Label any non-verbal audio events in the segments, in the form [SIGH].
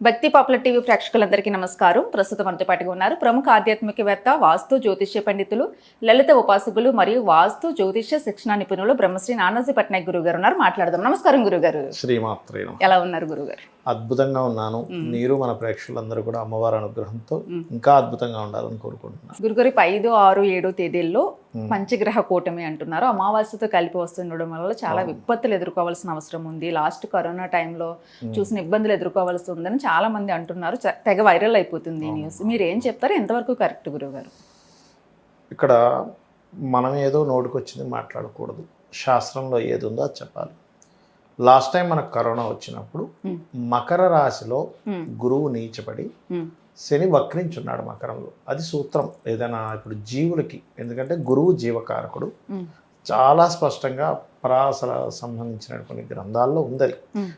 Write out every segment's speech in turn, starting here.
భక్తి popular TV ప్రేక్షకులందరికీ నమస్కారం. ప్రస్తుతం మనతో పాటుగా ఉన్నారు ప్రముఖ ఆధ్యాత్మికవేత్త వాస్తు జ్యోతిష్య పండితులు లలిత ఉపాసకులు మరియు వాస్తు జ్యోతిష్య శిక్షణ నిపుణులు బ్రహ్మశ్రీ నానాజీ పట్నాయక్ గురువు గారు ఉన్నారు. మాట్లాడదాం. నమస్కారం గురుగారు శ్రీమాత్రే. ఎలా ఉన్నారు గురుగారు అద్భుతంగా ఉన్నాను. మీరు మన ప్రేక్షకులందరూ కూడా అమ్మవారి అనుగ్రహంతో ఇంకా అద్భుతంగా ఉండాలని కోరుకుంటున్నాను. గురుగారు ఐదు ఆరు ఏడు తేదీల్లో పంచగ్రహ కూటమి అంటున్నారు. అమావాస్యతో కలిపి వస్తుండడం వల్ల చాలా విపత్తులు ఎదుర్కోవాల్సిన అవసరం ఉంది. లాస్ట్ కరోనా టైంలో చూసిన ఇబ్బందులు ఎదుర్కోవాల్సి ఉందని చాలా మంది అంటున్నారు. తెగ వైరల్ అయిపోతుంది ఈ న్యూస్. మీరు ఏం చెప్తారు? ఎంతవరకు కరెక్ట్ గురుగారు ఇక్కడ మనం ఏదో నోటికొచ్చింది మాట్లాడకూడదు. శాస్త్రంలో ఏది ఉందో అది చెప్పాలి. లాస్ట్ టైం మనకు కరోనా వచ్చినప్పుడు. మకర రాశిలో. గురువు నీచపడి శని వక్రించున్నాడు మకరంలో. అది సూత్రం. ఏదైనా ఇప్పుడు జీవులకి ఎందుకంటే గురువు జీవకారకుడు. చాలా స్పష్టంగా పరాసర సంబంధించిన కొన్ని గ్రంథాల్లో ఉంది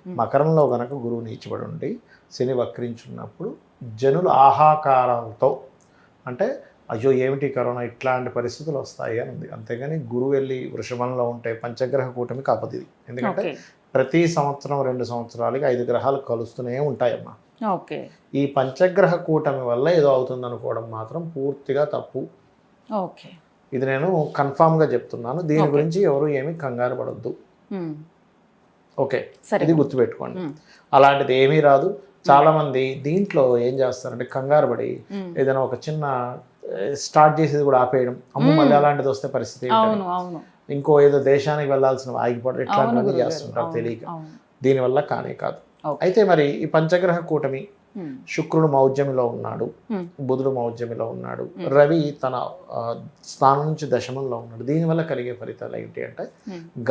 మకరంలో గనక గురువు నీచబడి ఉండి శని వక్రించున్నప్పుడు జనులు ఆహాకారాలతో అంటే అయ్యో ఏమిటి కరోనా? ఇట్లాంటి పరిస్థితులు వస్తాయి అని ఉంది. అంతేగాని గురువు వెళ్ళి వృషభంలో ఉంటే పంచగ్రహ కూటమికి అపది ఇది. ఎందుకంటే ప్రతి సంవత్సరం రెండు సంవత్సరాలకి ఐదు గ్రహాలు కలుస్తూనే ఉంటాయమ్మా. ఓకే. ఈ పంచగ్రహ కూటమి వల్ల ఏదో అవుతుంది అనుకోవడం మాత్రం పూర్తిగా తప్పు. ఓకే. ఇది నేను కన్ఫామ్గా చెప్తున్నాను. దీని. గురించి ఎవరు ఏమీ కంగారు పడొద్దు. ఓకే. ఇది గుర్తుపెట్టుకోండి. అలాంటిది ఏమీ రాదు. చాలా మంది దీంట్లో ఏం చేస్తారంటే కంగారు పడి. ఏదైనా ఒక చిన్న స్టార్ట్ చేసేది కూడా ఆపేయడం. అమ్మ మళ్ళీ అలాంటిది వస్తే పరిస్థితి ఇంకో ఏదో దేశానికి వెళ్ళాల్సిన ఆగిపోవడం ఇట్లాంటివన్నీ చేస్తుంటారు తెలియక. దీనివల్ల కానే కాదు. అయితే మరి ఈ పంచగ్రహ కూటమి శుక్రుడు మౌర్జమిలో ఉన్నాడు బుధుడు మౌర్జమిలో ఉన్నాడు రవి తన స్థానం నుంచి దశమంలో ఉన్నాడు. దీనివల్ల కలిగే ఫలితాలు ఏంటి అంటే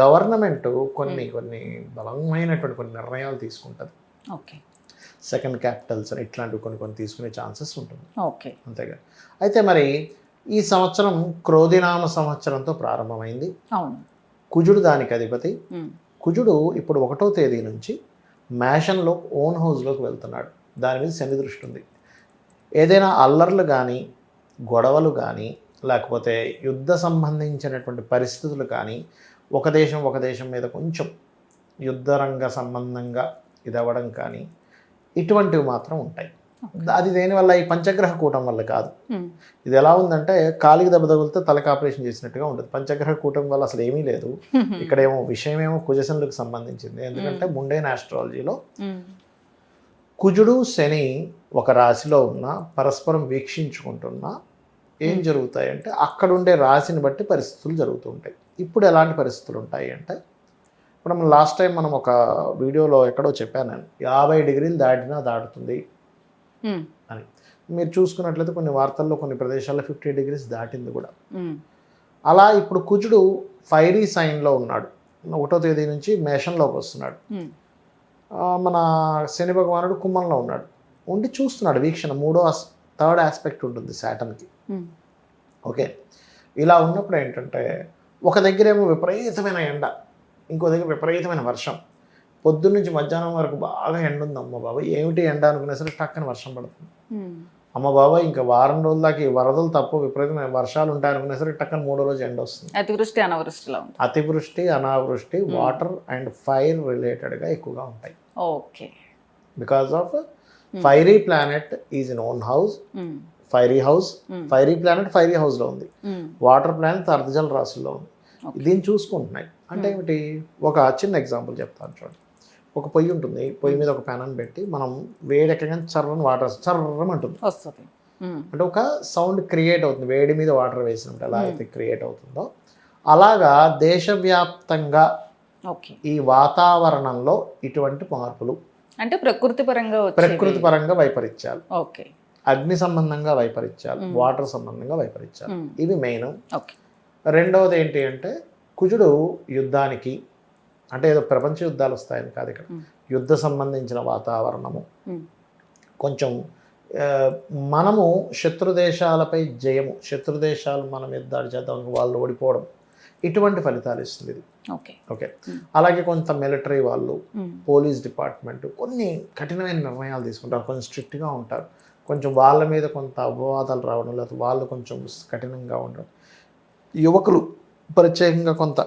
గవర్నమెంట్ కొన్ని కొన్ని బలమైనటువంటి కొన్ని నిర్ణయాలు తీసుకుంటుంది. ఓకే. సెకండ్ క్యాపిటల్స్ అని ఇట్లాంటివి కొన్ని కొన్ని తీసుకునే ఛాన్సెస్ ఉంటుంది. ఓకే. అంతేగా. అయితే మరి ఈ సంవత్సరం క్రోధినామ సంవత్సరంతో ప్రారంభమైంది. అవును. కుజుడు దానికి అధిపతి. కుజుడు ఇప్పుడు ఒకటో తేదీ నుంచి మేషన్లో ఓన్ హౌస్లోకి వెళ్తున్నాడు. దాని మీద శని దృష్టి ఉంది. ఏదైనా అల్లర్లు కానీ గొడవలు కానీ లేకపోతే యుద్ధ సంబంధించినటువంటి పరిస్థితులు కానీ ఒక దేశం ఒక దేశం మీద కొంచెం యుద్ధరంగ సంబంధంగా ఇదవ్వడం కానీ ఇటువంటివి మాత్రం ఉంటాయి. అది దేనివల్ల? ఈ పంచగ్రహ కూటం వల్ల కాదు. ఇది ఎలా ఉందంటే కాలికి దెబ్బ తగిలితే తలకి ఆపరేషన్ చేసినట్టుగా ఉంటుంది. పంచగ్రహ కూటం వల్ల అసలు ఏమీ లేదు. [LAUGHS] ఇక్కడేమో విషయమేమో కుజశనులకు సంబంధించింది. ఎందుకంటే ముండైన ఆస్ట్రాలజీలో కుజుడు శని ఒక రాశిలో ఉన్న పరస్పరం వీక్షించుకుంటున్నా ఏం జరుగుతాయంటే అక్కడ ఉండే రాశిని బట్టి పరిస్థితులు జరుగుతూ ఉంటాయి. ఇప్పుడు ఎలాంటి పరిస్థితులు ఉంటాయి అంటే ఇప్పుడు మనం లాస్ట్ టైం మనం ఒక వీడియోలో ఎక్కడో చెప్పాను నేను. యాభై డిగ్రీలు దాటినా దాటుతుంది అని. మీరు చూసుకున్నట్లయితే కొన్ని వార్తల్లో కొన్ని ప్రదేశాల్లో ఫిఫ్టీ డిగ్రీస్ దాటింది కూడా. అలా ఇప్పుడు కుజుడు ఫైరీ సైన్లో ఉన్నాడు. ఒకటో తేదీ నుంచి మేషంలోకి వస్తున్నాడు. మన శని భగవానుడు కుంభంలో ఉన్నాడు. ఉండి చూస్తున్నాడు వీక్షణ. మూడో థర్డ్ ఆస్పెక్ట్ ఉంటుంది శాటన్కి ఓకే. ఇలా ఉన్నప్పుడు ఏంటంటే ఒక దగ్గరేమో విపరీతమైన ఎండ. ఇంకో దగ్గర విపరీతమైన వర్షం. పొద్దున్న నుంచి మధ్యాహ్నం వరకు బాగా ఎండ ఉంది అమ్మ బాబా ఏమిటి ఎండ అనుకునే సరే టక్కన వర్షం పడుతుంది. అమ్మ బాబా ఇంకా వారం రోజుల దాకా ఈ వరదలు తప్ప విపరీతమైన వర్షాలు ఉంటాయి అనుకునే సరే టక్కన మూడో రోజు ఎండ వస్తుంది. అతివృష్టి అనావృష్టిలా అతివృష్టి అనావృష్టి వాటర్ అండ్ ఫైర్ రిలేటెడ్గా ఎక్కువగా ఉంటాయి. Okay. Because of fiery planet is in own house. Fiery house. Fiery planet fiery హౌస్లో ఉంది. వాటర్ ప్లానెట్ అర్ధజల రాశిలో ఉంది. దీన్ని చూసుకుంటున్నాయి. అంటే ఏమిటి? ఒక చిన్న ఎగ్జాంపుల్ చెప్తాను చూడండి. ఒక పొయ్యి ఉంటుంది. పొయ్యి మీద ఒక ప్యాన్ పెట్టి మనం వేడెక్కగానే చర్రని వాటర్ చర్రం అంటుంది. వస్తుంది. ఉమ్, అంటే ఒక సౌండ్ క్రియేట్ అవుతుంది. వేడి మీద వాటర్ వేసినప్పుడు ఎలా అయితే క్రియేట్ అవుతుందో అలాగా దేశవ్యాప్తంగా ఈ వాతావరణంలో ఇటువంటి మార్పులు అంటే ప్రకృతి పరంగా. ప్రకృతి పరంగా వైపరీత్యాలు. ఓకే అగ్ని సంబంధంగా వైపరీత్యాలు. వాటర్ సంబంధంగా వైపరీత్యాలు. ఇవి మెయిన్. ఓకే రెండవది ఏంటి అంటే కుజుడు యుద్ధానికి అంటే ఏదో ప్రపంచ యుద్ధాలు వస్తాయని కాదు ఇక్కడ. యుద్ధ సంబంధించిన వాతావరణము. కొంచెం మనము శత్రు దేశాలపై జయము శత్రు దేశాలు మన దాడి చేద్దాం వాళ్ళు ఓడిపోవడం ఇటువంటి ఫలితాలు ఇస్తుంది ఇది. ఓకే. ఓకే. అలాగే కొంత మిలిటరీ వాళ్ళు పోలీస్ డిపార్ట్మెంట్ కొన్ని కఠినమైన నిర్ణయాలు తీసుకుంటారు కొంచెం స్ట్రిక్ట్గా ఉంటారు. కొంచెం వాళ్ళ మీద కొంత అపవాదాలు రావడం లేకపోతే వాళ్ళు కొంచెం కఠినంగా ఉండడం. యువకులు ప్రత్యేకంగా కొంత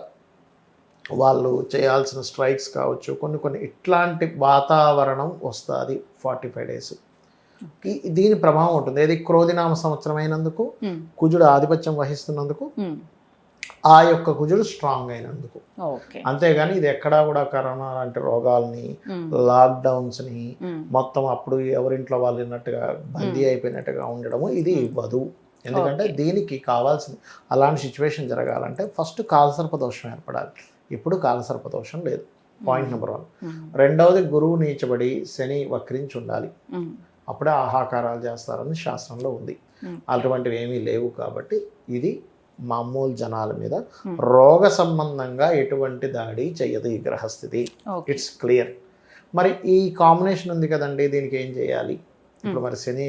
వాళ్ళు చేయాల్సిన స్ట్రైక్స్ కావచ్చు కొన్ని కొన్ని ఇట్లాంటి వాతావరణం వస్తుంది ఫార్టీ ఫైవ్ డేస్. దీని ప్రభావం ఉంటుంది. ఏది? క్రోధినామ సంవత్సరం అయినందుకు కుజుడు ఆధిపత్యం వహిస్తున్నందుకు ఆ యొక్క కుజుడు స్ట్రాంగ్ అయినందుకు. అంతేగాని ఇది ఎక్కడా కూడా కరోనా లాంటి రోగాల్ని లాక్డౌన్స్ని మొత్తం అప్పుడు ఎవరింట్లో వాళ్ళు ఉన్నట్టుగా బందీ అయిపోయినట్టుగా ఉండడము ఇది ఇవ్వదు. ఎందుకంటే దీనికి కావాల్సిన అలాంటి సిచ్యువేషన్ జరగాలంటే ఫస్ట్ కాలసర్ప దోషం ఏర్పడాలి. ఇప్పుడు కాలసర్ప దోషం లేదు. పాయింట్ నెంబర్ వన్ రెండవది గురువు నీచబడి శని వక్రించి ఉండాలి. ఉమ్, అప్పుడే ఆహాకారాలు చేస్తారని శాస్త్రంలో ఉంది. Hmm. అటువంటివి ఏమీ లేవు కాబట్టి ఇది మామూలు జనాల మీద Hmm. రోగ సంబంధంగా ఎటువంటి దాడి చేయదు ఈ గ్రహస్థితి. ఇట్స్ క్లియర్ మరి ఈ కాంబినేషన్ ఉంది కదండి దీనికి ఏం చేయాలి? ఇప్పుడు మరి శని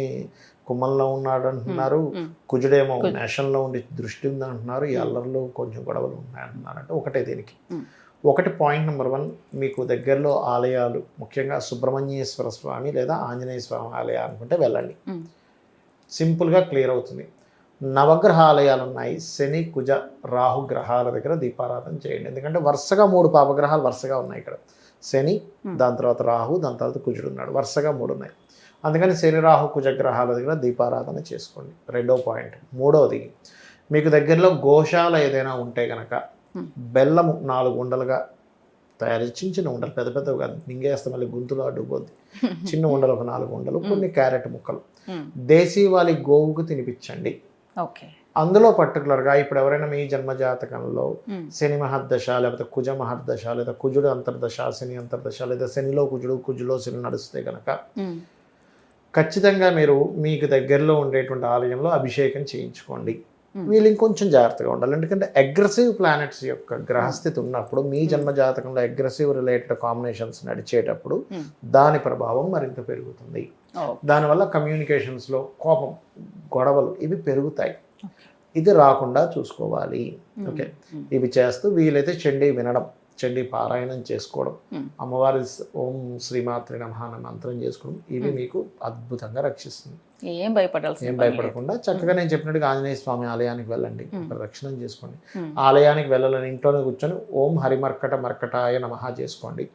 కుమ్మంలో ఉన్నాడు అంటున్నారు. కుజుడేమో నేషన్లో ఉండి దృష్టి ఉంది అంటున్నారు. ఈ అల్లర్లు కొంచెం గొడవలు ఉన్నాయి అంటున్నారు అంటే ఒకటే దీనికి. ఒకటి పాయింట్ నెంబర్ వన్ మీకు దగ్గరలో ఆలయాలు ముఖ్యంగా సుబ్రహ్మణ్యేశ్వర స్వామి లేదా ఆంజనేయ స్వామి ఆలయాలు అనుకుంటే వెళ్ళండి. సింపుల్గా క్లియర్ అవుతుంది. నవగ్రహ ఆలయాలు ఉన్నాయి. శని కుజ రాహు గ్రహాల దగ్గర దీపారాధన చేయండి. ఎందుకంటే వరుసగా మూడు పాపగ్రహాలు వరుసగా ఉన్నాయి ఇక్కడ. శని దాని తర్వాత రాహు దాని తర్వాత కుజుడు ఉన్నాడు. వరుసగా మూడు ఉన్నాయి. అందుకని శని రాహు కుజ గ్రహాల దగ్గర దీపారాధన చేసుకోండి. రెండో పాయింట్. మూడవది మీకు దగ్గరలో గోశాల ఏదైనా ఉంటే కనుక. బెల్లము నాలుగు ఉండలుగా తయారు చిన్న చిన్న ఉండలు పెద్ద పెద్దవి కాదు. మింగేస్తే మళ్ళీ గొంతులో అడ్డుపోద్ది [LAUGHS] చిన్న ఉండలు ఒక నాలుగు ఉండలు కొన్ని క్యారెట్ ముక్కలు. ఉమ్, దేశీ వాలి గోవుకు తినిపించండి. ఓకే. అందులో పర్టికులర్గా ఇప్పుడు ఎవరైనా మీ జన్మ జాతకంలో ఉమ్, శని మహర్దశ లేకపోతే కుజ మహర్దశ లేదా కుజుడు అంతర్దశ శని అంతర్దశ లేదా శనిలో కుజుడు కుజులో శని నడుస్తే కనుక ఖచ్చితంగా మీరు మీకు దగ్గరలో ఉండేటువంటి ఆలయంలో అభిషేకం చేయించుకోండి. Hmm. వీళ్ళు ఇంకొంచెం జాగ్రత్తగా ఉండాలి. ఎందుకంటే అగ్రెసివ్ ప్లానెట్స్ యొక్క గ్రహస్థితి ఉన్నప్పుడు మీ జన్మ జాతకంలో అగ్రెసివ్ రిలేటెడ్ కాంబినేషన్స్ నడిచేటప్పుడు Hmm. దాని ప్రభావం మరింత పెరుగుతుంది. ఓకే దానివల్ల కమ్యూనికేషన్స్లో కోపం గొడవలు ఇవి పెరుగుతాయి. ఇది రాకుండా చూసుకోవాలి. ఓకే ఉమ్, ఇవి చేస్తూ వీలైతే చండీ వినడం. చండీ పారాయణం చేసుకోవడం. అమ్మవారి ఓం శ్రీమాత్రి నమః అన్న మంత్రం చేసుకోవడం ఇవి మీకు అద్భుతంగా రక్షిస్తుంది. ఏం భయపడాల్సిన ఏం. భయపడకుండా చక్కగా నేను చెప్పినట్టుగా ఆంజనేయ స్వామి ఆలయానికి వెళ్ళండి. ప్రదక్షిణం చేసుకోండి. ఆలయానికి వెళ్ళాలని ఇంట్లోనే కూర్చొని ఓం హరిమర్కట మర్కటాయ నమః చేసుకోండి.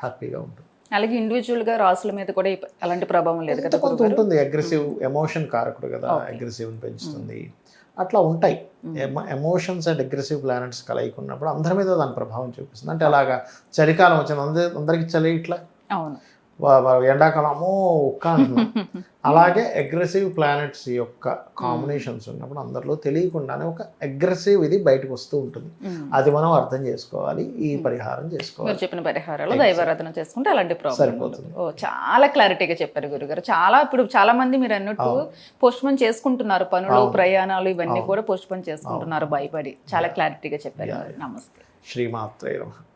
హ్యాపీగా ఉంటుంది అలాగే ఇండివిజువల్గా రాసుల మీద కూడా అలాంటి ప్రభావం లేదు కదా కొంత? ఉంటుంది. అగ్రెసివ్ ఎమోషన్ కారకుడు కదా. Okay. అగ్రెసివ్ పెంచుతుంది. అట్లా ఉంటాయి. ఎమోషన్స్ అండ్ అగ్రెసివ్ ప్లానెట్స్ కలయిక ఉన్నప్పుడు అందరి మీద దాని ప్రభావం చూపిస్తుంది. అంటే అలాగా చలికాలం వచ్చింది. అందరి అందరికి చలి ఇట్లా? అవును. వా- వా- ఎండాకాలం అమ్మో ఉక్క అంటున్నాం [LAUGHS] అలాగే అగ్రెసివ్ ప్లానెట్స్ యొక్క కాంబినేషన్స్ ఉన్నప్పుడు అందరిలో తెలియకుండానే ఒక అగ్రెసివ్ ఇది బయటకు వస్తూ ఉంటుంది. అది మనం అర్థం చేసుకోవాలి ఈ పరిహారం చేసుకోవాలి. చెప్పిన పరిహారాలు దైవారాధన చేసుకుంటే అలాంటి ప్రాబ్లం. ఓ చాలా క్లారిటీగా చెప్పారు గురుగారు. చాలా ఇప్పుడు చాలా మంది మీరు అన్నట్టు పోస్ట్ పోన్ చేసుకుంటున్నారు పనులు ప్రయాణాలు ఇవన్నీ కూడా పోస్ట్ పోన్ చేసుకుంటున్నారు భయపడి. చాలా క్లారిటీగా చెప్పారు. నమస్తే. శ్రీమాత్రే